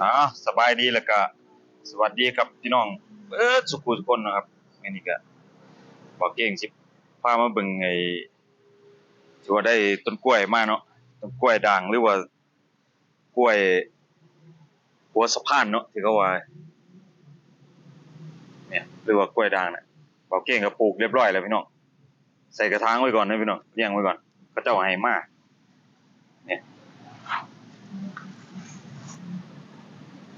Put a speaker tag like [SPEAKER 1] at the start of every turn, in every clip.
[SPEAKER 1] อ๋อสบายดีแล้วก็สวัสดีครับพี่น้องเออสุขุทุกคนนะครับอันนี้ก็บอกเก่งสิพามาเบิ่งไอ้ที่ว่าได้ต้นกล้วยมาเนาะต้นกล้วยด่างหรือว่ากล้วยหัวสะพานเนาะที่เขาว่าเนี่ยหรือว่ากล้วยด่างน่ะบอกเก่งก็ปลูกเรียบร้อยแล้วพี่น้องใส่กระถางไว้ก่อนนะพี่น้องเลี้ยงไว้ก่อนเขาเจ้าให้มาเนี่ย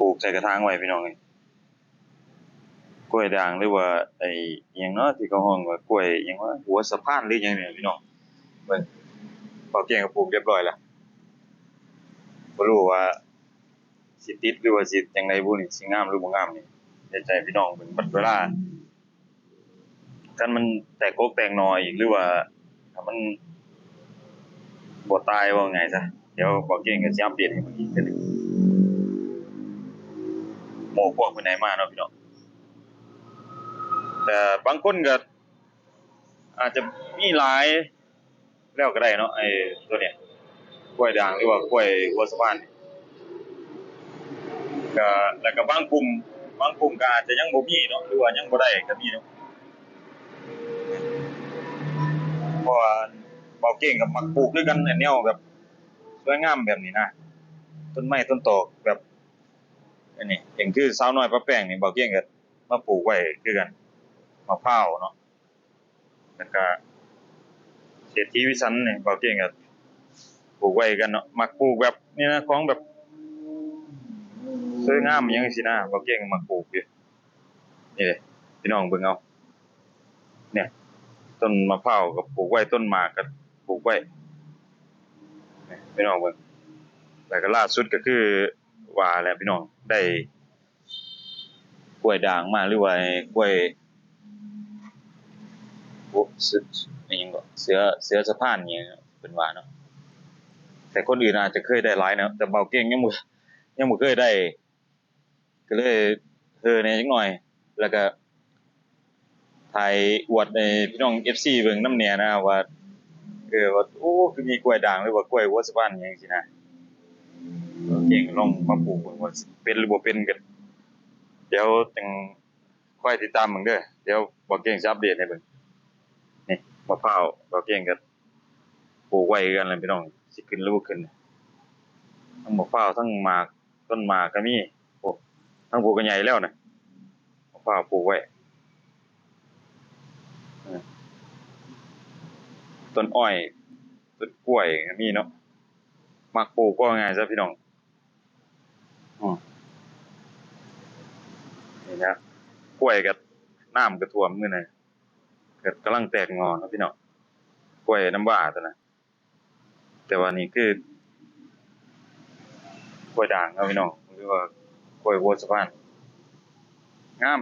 [SPEAKER 1] ปลูกใส่กระถางไว้พี่น้องเอ้ยกล้วยด่างหรือว่าไอ้หยังเนาะที่เขาห้องว่ากล้วยหยังว่าหัวสะพานหรือหยังเนี่ยพี่น้องเบิ่งพอเก่งก็ปลูกเรียบร้อยแล้วบ่รู้ว่าสิติดหรือว่าสิจังไดบ่นี่สิงามหรือบ่งามนี่เดี๋ยวใจพี่น้องเบิ่งบัดเวลาคันมันแตกโกกแตกหนออีกหรือว่าถ้ามันบ่ตายว่าไงซะเดี๋ยวบอกเก่งก็สิอัปเดตให้เบิ่งอีกเทื่อนึง หมู่พวกไปไหนมาเนาะพี่น้องแต่บางคนก็อาจจะมีหลายแล้วก็ได้เนาะไอ้ตัวเนี้ยกล้วยด่างหรือว่ากล้วยหัวสะพานก็แล้วก็บางกลุ่มบางกลุ่มก็อาจจะยังบ่มีเนาะหรือว่ายังบ่ได้ก็มีเนาะเพราะว่าเบาเก่งกับมักปลูกด้วยกันแนวแบบสวยงามแบบนี้นะต้นไม้ต้นตอกแบบ อันนี้องคือสาวน้อยป้าแป้งนี่เบาเกี้ยงก็มาปลูกไว้คือกันมะพร้าวเนาะแล้วก็เศรษฐีวิสันนี่เบาเกี้ยงก็ปลูกไว้กันเนาะมักปลูกแบบนี่นะของแบบสวยงามยังสินะเบาเกี้ยงมักปลูกอยู่นี่เลยพี่น้องเบิ่งเอาเนี่ยต้นมะพร้าวก็ปลูกไว้ต้นหมากก็ปลูกไว้พี่น้องเบิ่งแล้วก็ล่าสุดก็คือ ว่าแหละพี่น้องได้กล้วยด่างมาหรือว่ากล้วยพวกเสือยังก็เสือเสือสะพานเนี่ยเป็นว่าเนาะแต่คนอื่นอาจจะเคยได้หลายนะแต่เบาเก่งยังบ่ยังบ่เคยได้ ก็เลยเฮอในจักหน่อย แล้วก็ถ่ายอวดในพี่น้อง FC เบิ่งน้ำแหน่นะว่าเออว่าโอ้คือมีกล้วยด่างหรือว่ากล้วยหัวสะพานอหยังสินะ เก่งลองมาปลูกเบิ่งว่าเป็นหรือบ่เป็นกันเดี๋ยวจังค่อยติดตามเบิ่งเด้อเดี๋ยวบอกเก่งจะอัปเดตให้เบิ่งนี่มะพร้าวบอกเก่งก็ปลูกไว้กันแล้วพี่น้องสิขึ้นหรือบ่ขึ้นทั้งมะพร้าวทั้งหมากต้นหมากก็มีโอ้ทั้งปลูกกันใหญ่แล้วนะมะพร้าวปลูกไว้ต้นอ้อยต้นกล้วยก็มีเนาะมักปลูกก็ง่ายซะพี่น้องอืม นี่นะกล้วยกับน้ำกระท่วมมื้อนี้เกิดกำลังแตกงอนะพี่น้องกล้วยน้ำว้าตัวนะแต่ว่านี่คือกล้วยด่างนะพี่น้องหรือว่ากล้วยวัวสะพานงาม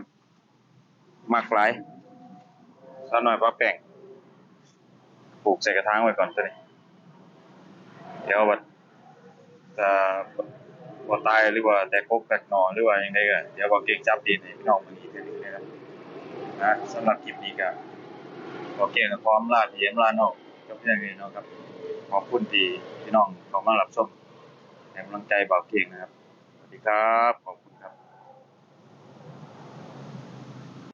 [SPEAKER 1] มักหลายสาวน้อยปลาแป้งปลูกใส่กระถางไว้ก่อนตัวนี้เดี๋ยวบัดจะ บ่ตายหรือว่าแต่กกแตกหนอหรือว่าอย่างไงก็เดี๋ยวว่าเก่งจับดีให้พี่น้องมันอีกทีหนึงนะครับนะสำหรับคลิปนี้ก็บอเก่งก็พร้อมลาพี่เอ็มลาน้องกับพี่น้องครับ ขอบคุณที่พี่น้องเข้ามารับชมแห้กำลังใจบอกเก่งนะครับ สวัสดีครับขอบ